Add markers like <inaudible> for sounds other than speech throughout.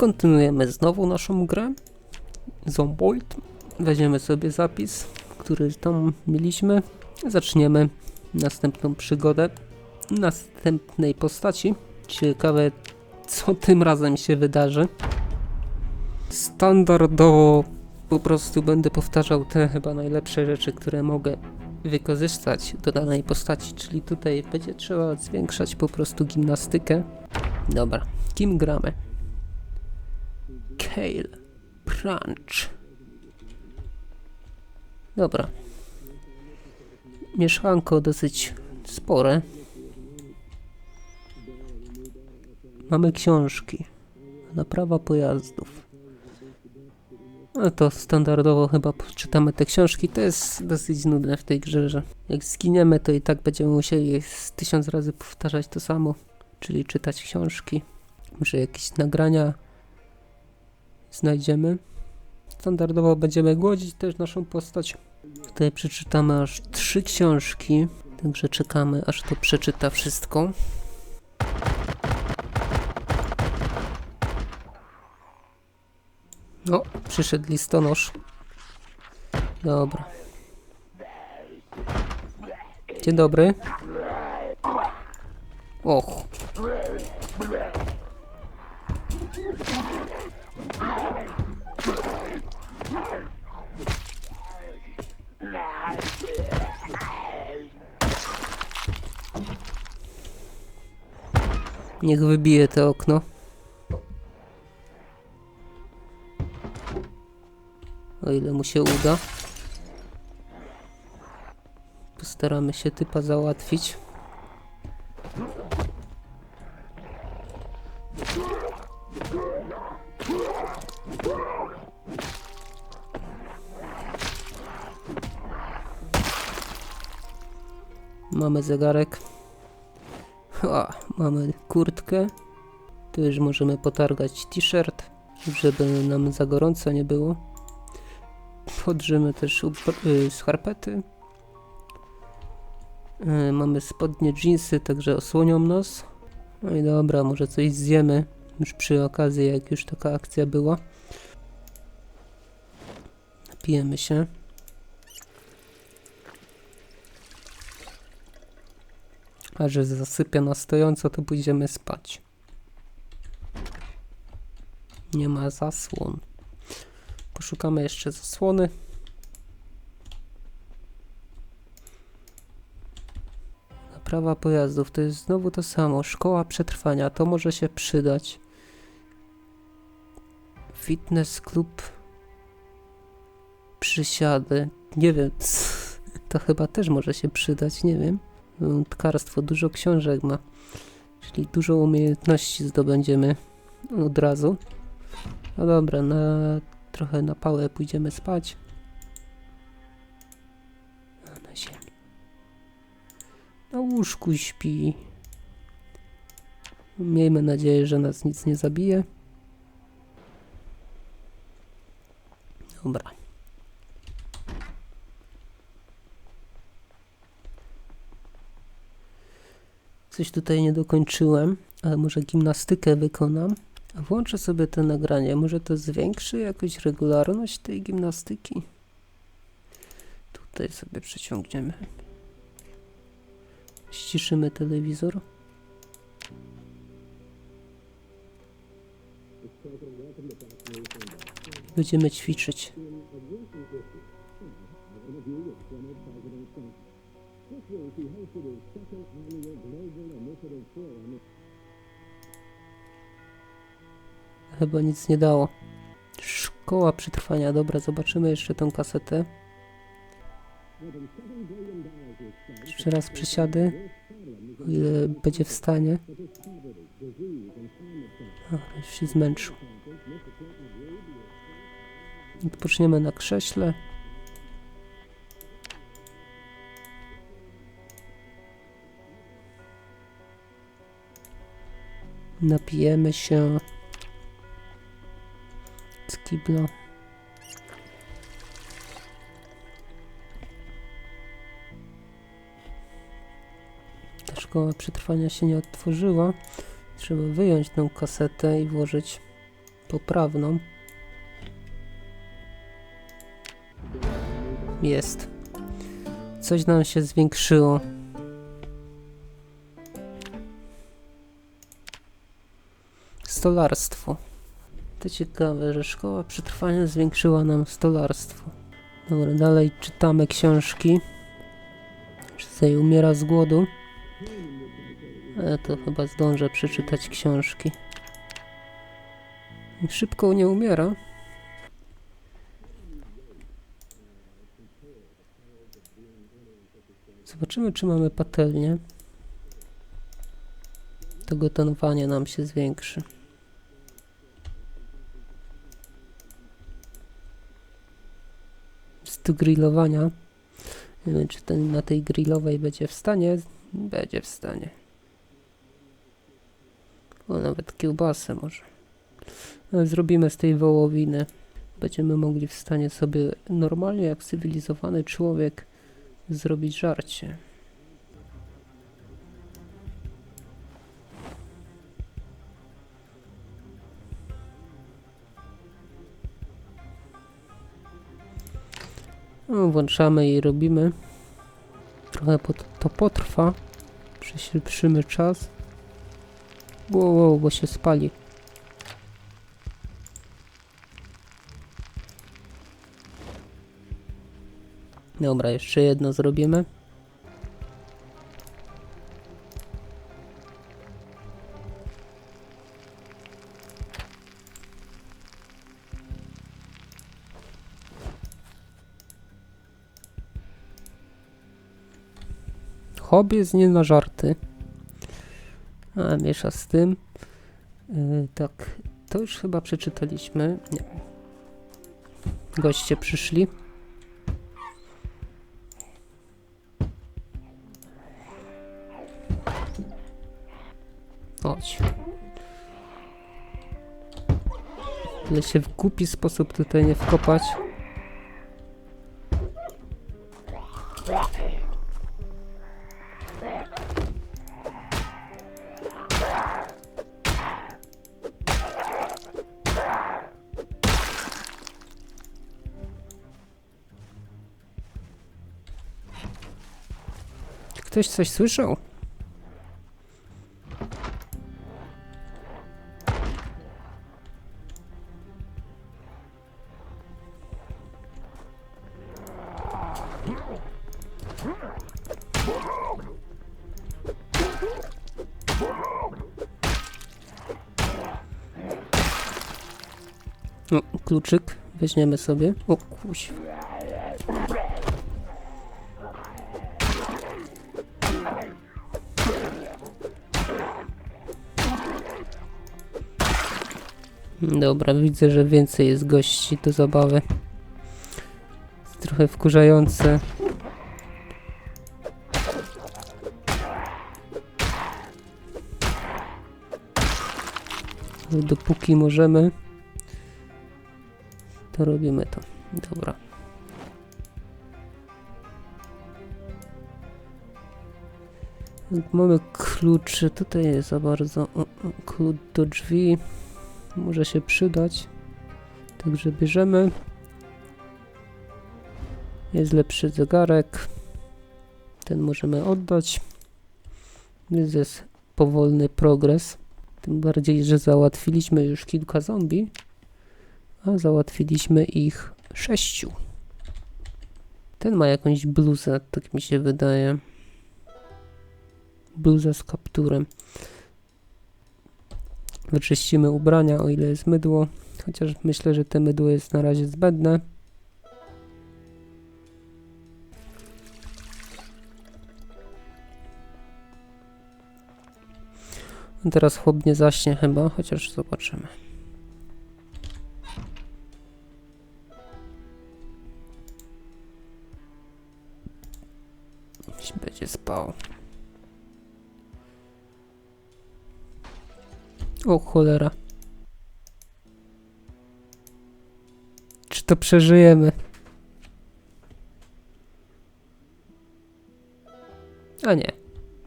Kontynuujemy znowu naszą grę. Zomboid. Weźmiemy sobie zapis, który tam mieliśmy. Zaczniemy następną przygodę następnej postaci. Ciekawe, co tym razem się wydarzy. Standardowo po prostu będę powtarzał te chyba najlepsze rzeczy, które mogę wykorzystać do danej postaci, czyli tutaj będzie trzeba zwiększać po prostu gimnastykę. Dobra, kim gramy? Kale Crunch. Dobra. Mieszanko dosyć spore. Mamy książki. Naprawa pojazdów. No to standardowo chyba czytamy te książki. To jest dosyć nudne w tej grze, że jak zginiemy, to i tak będziemy musieli tysiąc razy powtarzać to samo, czyli czytać książki. Może jakieś nagrania znajdziemy. Standardowo będziemy głodzić też naszą postać. Tutaj przeczytamy aż trzy książki, także czekamy aż to przeczyta wszystko. O, przyszedł listonosz. Dobra. Dzień dobry. Och. Niech wybije to okno. O ile mu się uda. Postaramy się typa załatwić. Mamy zegarek. A, mamy kurtkę. Tu już możemy potargać t-shirt, żeby nam za gorąco nie było. Podrzymy też y, skarpety. Y, Mamy spodnie, jeansy, także osłonią nos. No i dobra, może coś zjemy już przy okazji, jak już taka akcja była. Napijemy się. A że zasypia na stojąco, to pójdziemy spać. Nie ma zasłon. Poszukamy jeszcze zasłony. Naprawa pojazdów to jest znowu to samo. Szkoła przetrwania to może się przydać. Fitness klub. Przysiady. Nie wiem. <laughs> To chyba też może się przydać, nie wiem. Tkarstwo dużo książek ma. Czyli dużo umiejętności zdobędziemy od razu. No dobra, na trochę na pałę pójdziemy spać. A na ziemi. Na łóżku śpi. Miejmy nadzieję, że nas nic nie zabije. Dobra. Coś tutaj nie dokończyłem, ale może gimnastykę wykonam. Włączę sobie to nagranie. Może to zwiększy jakoś regularność tej gimnastyki? Tutaj sobie przeciągniemy. Ściszymy telewizor. Będziemy ćwiczyć. Chyba nic nie dało. Szkoła przetrwania. Dobra, zobaczymy jeszcze tą kasetę. Jeszcze raz przysiady. O ile będzie w stanie. O, już się zmęczył. Odpoczniemy na krześle. Napijemy się z kibla. Ta szkoła przetrwania się nie otworzyła. Trzeba wyjąć tą kasetę i włożyć poprawną. Jest. Coś nam się zwiększyło. Stolarstwo. To ciekawe, że szkoła przetrwania zwiększyła nam stolarstwo. Dobra, dalej czytamy książki. Czy tutaj umiera z głodu? Ale to chyba zdążę przeczytać książki. Szybko nie umiera. Zobaczymy, czy mamy patelnię. To gotowanie nam się zwiększy. Do grillowania. Nie wiem, czy ten na tej grillowej będzie w stanie. Będzie w stanie. O, nawet kiełbasę może. Zrobimy z tej wołowiny. Będziemy mogli w stanie sobie normalnie, jak cywilizowany człowiek, zrobić żarcie. Włączamy i robimy. Trochę to potrwa. Przyspieszymy czas. Wow, wow, bo się spali. Dobra, jeszcze jedno zrobimy. Hobbies nie na żarty. A, miesza z tym. Yy, tak, to już chyba przeczytaliśmy. Nie. Goście przyszli. Chodź. Ale się w głupi sposób tutaj nie wkopać. Ktoś coś słyszał? No, kluczyk weźmiemy sobie. O. Dobra, widzę, że więcej jest gości do zabawy. Trochę wkurzające. Dopóki możemy, to robimy to. Dobra. Mamy kluczy, tutaj jest za bardzo klucz do drzwi. Może się przydać. Także bierzemy. Jest lepszy zegarek. Ten możemy oddać. Jest, powolny progres. Tym bardziej, że załatwiliśmy już kilka zombie. A załatwiliśmy ich sześciu. Ten ma jakąś bluzę, tak mi się wydaje. Bluzę z kapturem. Wyczyścimy ubrania, o ile jest mydło. Chociaż myślę, że te mydło jest na razie zbędne. Teraz chłop nie zaśnie chyba, chociaż zobaczymy. Jeśli Będzie spał. O cholera. Czy to przeżyjemy? A nie.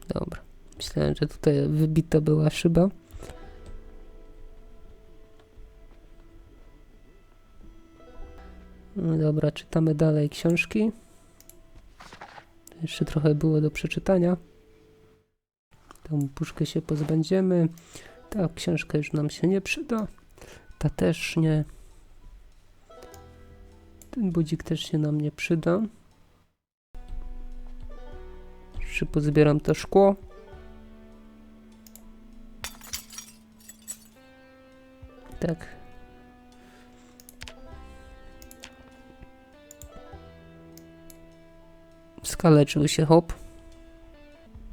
Dobra. Myślałem, że tutaj wybita była szyba. No dobra, czytamy dalej książki. Jeszcze trochę było do przeczytania. Tą puszkę się pozbędziemy. Ta książka już nam się nie przyda. Ta też nie. Ten budzik też się nam nie przyda. Jeszcze pozbieram to szkło. Tak. Skaleczył się hop.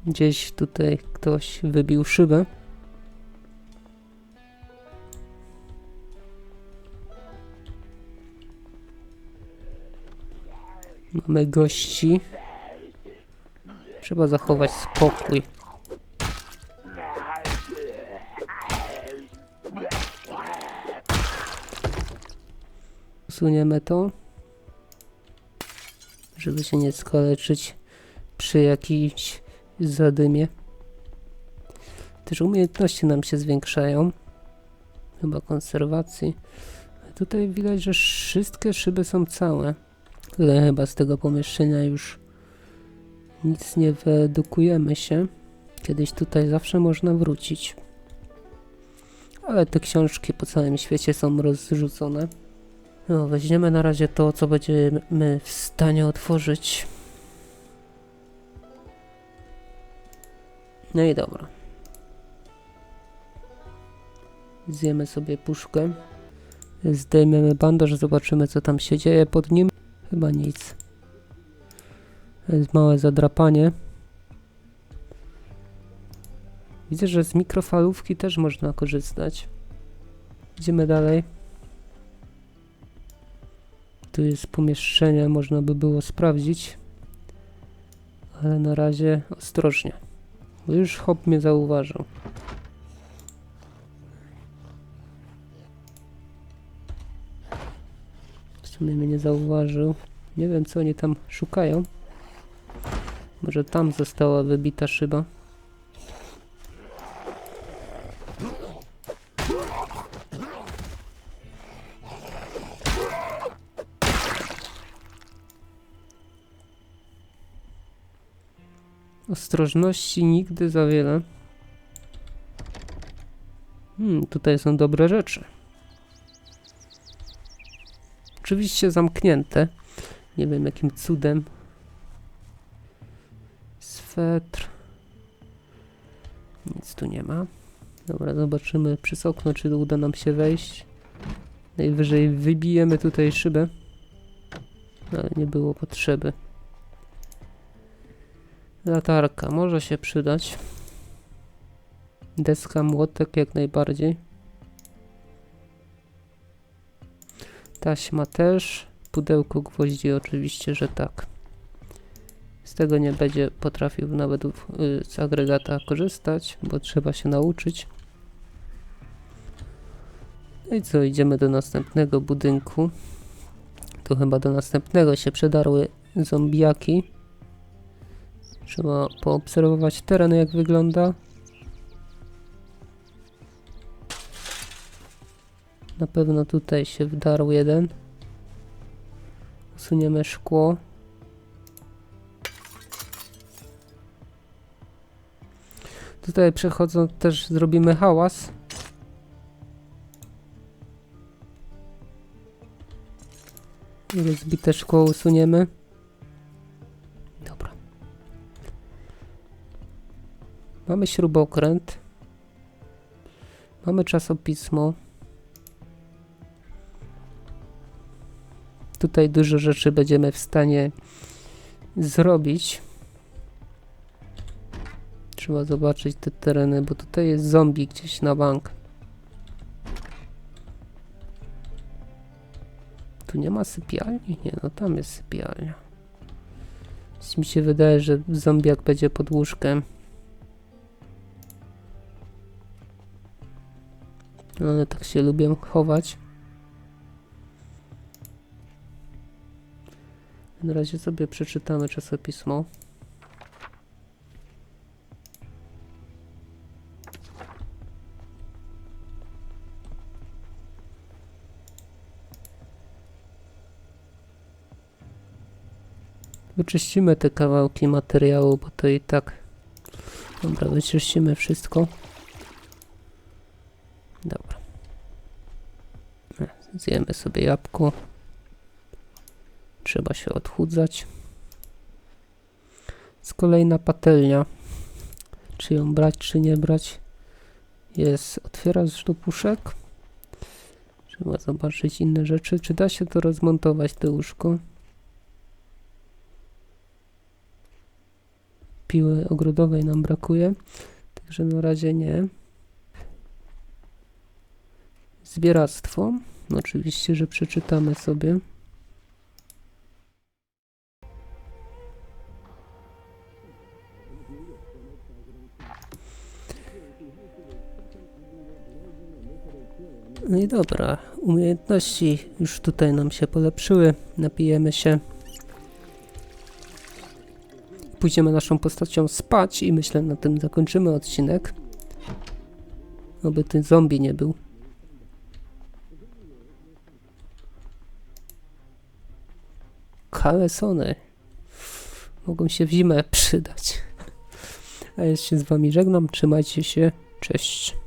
Gdzieś tutaj ktoś wybił szybę. Mamy gości. Trzeba zachować spokój. Usuniemy to, żeby się nie skaleczyć przy jakiejś zadymie. Też umiejętności nam się zwiększają. Chyba konserwacji. Tutaj widać, że wszystkie szyby są całe. Tutaj chyba z tego pomieszczenia już nic nie wyedukujemy się. Kiedyś tutaj zawsze można wrócić. Ale te książki po całym świecie są rozrzucone. No, weźmiemy na razie to, co będziemy w stanie otworzyć. No i dobra. Zjemy sobie puszkę. Zdejmiemy bandaż, zobaczymy co tam się dzieje pod nim. Chyba nic. Jest małe zadrapanie. Widzę, że z mikrofalówki też można korzystać. Idziemy dalej. Tu jest pomieszczenie, można by było sprawdzić. Ale na razie ostrożnie. Bo już hop mnie zauważył. Sumie mnie nie zauważył. Nie wiem co oni tam szukają. Może tam została wybita szyba. Ostrożności nigdy za wiele. Hmm, tutaj są dobre rzeczy. Oczywiście zamknięte. Nie wiem jakim cudem. Swetr. Nic tu nie ma. Dobra, zobaczymy przez okno, czy uda nam się wejść. Najwyżej wybijemy tutaj szybę. Ale nie było potrzeby. Latarka może się przydać. Deska, młotek jak najbardziej. Taśma też. Pudełko gwoździ oczywiście, że tak. Z tego nie będzie potrafił nawet y, z agregata korzystać, bo trzeba się nauczyć. No i co, idziemy do następnego budynku. Tu chyba do następnego się przedarły zombiaki. Trzeba poobserwować teren, jak wygląda. Na pewno tutaj się wdarł jeden. Usuniemy szkło. Tutaj przechodząc też zrobimy hałas. I zbite szkło usuniemy. Dobra. Mamy śrubokręt. Mamy czasopismo. Tutaj dużo rzeczy będziemy w stanie zrobić. Trzeba zobaczyć te tereny, bo tutaj jest zombie gdzieś na bank. Tu nie ma sypialni? Nie, no tam jest sypialnia. Więc mi się wydaje, że zombiak będzie pod łóżkiem. No, ale tak się lubię chować. Na razie sobie przeczytamy czasopismo. Wyczyścimy te kawałki materiału, bo to i tak... Dobra, wyczyścimy wszystko. Dobra. Zjemy sobie jabłko. Trzeba się odchudzać. Z kolejna patelnia. Czy ją brać, czy nie brać? Jest otwieracz do puszek. Trzeba zobaczyć inne rzeczy. Czy da się to rozmontować, to łóżko? Piły ogrodowej nam brakuje. Także na razie nie. Zbieractwo. Oczywiście, że przeczytamy sobie. No i dobra, umiejętności już tutaj nam się polepszyły. Napijemy się. Pójdziemy naszą postacią spać i myślę na tym zakończymy odcinek. Oby ten zombie nie był. Kalesony. Mogą się w zimę przydać. A ja się z wami żegnam. Trzymajcie się. Cześć.